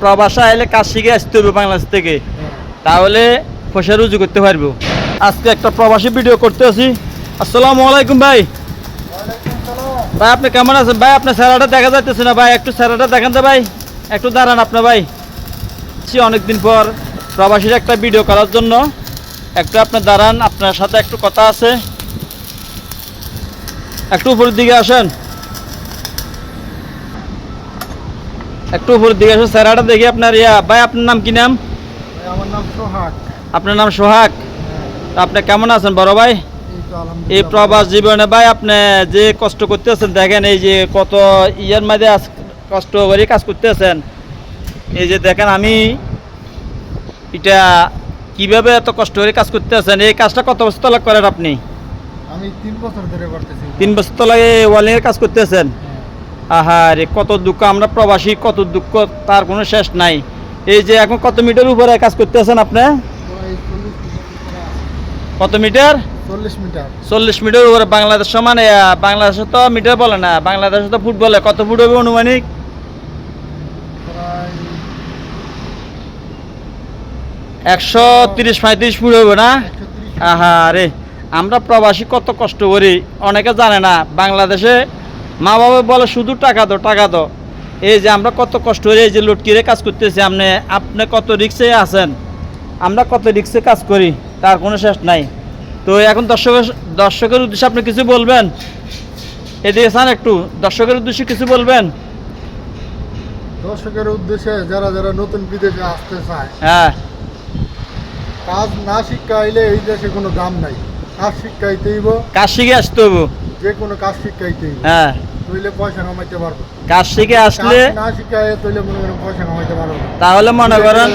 প্রবাসে আইলে কাজ শিখে আসতে হবে বাংলাদেশ থেকে। তাহলে পয়সা রুজু করতে পারব। আজকে একটা প্রবাসী ভিডিও করতে আছি আসসালামু আলাইকুম ভাই। ভাই, আপনি কেমন আছেন? ভাই, আপনার স্যারাটা দেখা যাইতেছে না ভাই। একটু স্যারাটা দেখান তো ভাই। একটু দাঁড়ান আপনার ভাই। সে অনেকদিন পর প্রবাসীর একটা ভিডিও করার জন্য। একটু আপনার দাঁড়ান, আপনার সাথে একটু কথা আছে। একটু উপরের দিকে আসেন। একটু উপরের দিকে আসেন স্যারাটা দেখি আপনার ইয়া। ভাই আপনার নাম কি নাম? আমার নাম সোহাগ। আপনার নাম সোহাগ? তা আপনি কেমন আছেন বড় ভাই? এই প্রবাস জীবনে ভাই আপনি যে কষ্ট করতেছেন দেখেন এই যে কত ইয়ার মধ্যে কষ্ট করে কাজ করতেছেন। এই যে দেখেন আমি এটা কীভাবে এত কষ্ট করে কাজ করতেছেন? এই কাজটা কত বছর তলা করেন আপনি? আমি তিন বছর ধরে করতেছি। তিন বছর তলায় ওয়ালিংয়ের কাজ করতেছেন? আহারে কত দুঃখ আমরা প্রবাসী কত দুঃখ তার কোনো শেষ নাই। এই যে এখন কত মিটার উপরে কাজ করতেছেন আপনি? কত মিটার? চল্লিশ মিটার। উপরে বাংলাদেশ সমান বাংলাদেশে তো মিটার বলে না বাংলাদেশে তো ফুট বলে কত ফুট হবে অনুমানিক? একশো তিরিশ পঁয়ত্রিশ ফুট হবে না? একশো তিরিশ। আহা রে আমরা প্রবাসী কত কষ্ট করি অনেকে জানে না বাংলাদেশে মা বাবা বলে শুধু টাকা দো টাকা দো এই যে আমরা কত কষ্ট করি এই যে লটকিরে কাজ করতেছি আপনি আপনি কত রিক্সে আছেন? আমরা কত রিক্সে কাজ করি তার কোনো শেষ নাই। তো এখন দর্শকের দর্শকের উদ্দেশ্যে আপনি কিছু বলবেন? এদিকে চান একটু দর্শকের উদ্দেশ্যে কিছু বলবেন? দর্শকের উদ্দেশ্যে যারা যারা নতুন বিদেশে আসতে চায় হ্যাঁ। কাজ না শিক্ষাইলে এই দেশে কোনো দাম নাই। কাজ শিক্ষাইতেইব কাজ শিখে আসতে হবে যে কোনো কাজ শিক্ষাইতেইব হ্যাঁ। তৈলে পয়সা কামাইতে পারব। কাজ শিখে আসলে না শিখাই তৈলে মনে করেন পয়সা কামাইতে পারব তাহলে মনে করেন।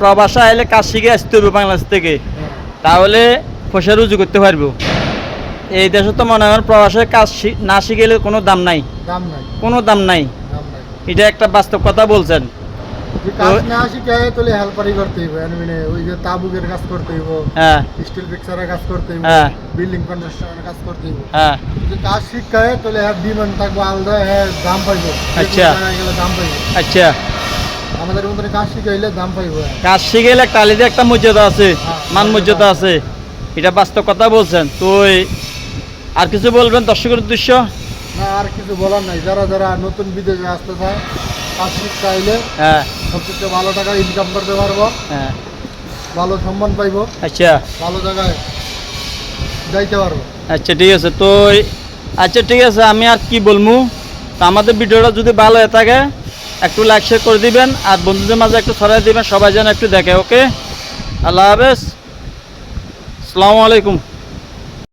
প্রবাসে আইলে কাজ শিখে আসতে হবে বাংলাদেশ থেকে। তাহলে পয়সা রুজু করতে পারব। এই দেশে তো মনে করেন প্রবাসে কাজ না শিখেলে কোনো দাম নাই। দাম নাই। কোনো দাম নাই। এটা একটা বাস্তব কথা বলছেন। কাজ না শিখায় তাহলে হেল্পারি করতে হইব মানে ওই যে তাবুকের কাজ করতে হইব হ্যাঁ। স্টিল পিকচারের কাজ করতে হইব হ্যাঁ। বিল্ডিং কনস্ট্রাকশনের কাজ করতে হইব। হ্যাঁ। যদি কাজ শিখায় তাহলে ডিমান্ড থাকব আলাদা দাম পাইব। আচ্ছা। দাম পাইব। আচ্ছা। আমাদের মতন কাজ শিখাইলে দাম পাইব। কাজ শিখে গেলে একটা মর্যাদা আছে মান মর্যাদা আছে। এটা বাস্তব কথা বলছেন। তো আর কিছু বলবেন দর্শকের উদ্দেশ্য? না আর কিছু বলার নাই। যারা যারা নতুন বিদেশে আসতে চায় কাজ শিখাইলে হ্যাঁ। সবচেয়ে ভালো টাকা ইনকাম করতে পারব। হ্যাঁ। ভালো সম্মান পাইবো। আচ্ছা। ভালো জায়গায় যাইতে পারব। আচ্ছা ঠিক আছে। তো আচ্ছা ঠিক আছে। আমি আর কি বলব? আমাদের ভিডিওটা যদি ভালো হয়ে থাকে একটু লাইক শেয়ার করে দিবেন আর বন্ধুদের মাঝে একটু ছড়াই দিবেন সবাই যেন একটু দেখে ওকে আল্লাহ হাফেজ। আসসালামু আলাইকুম।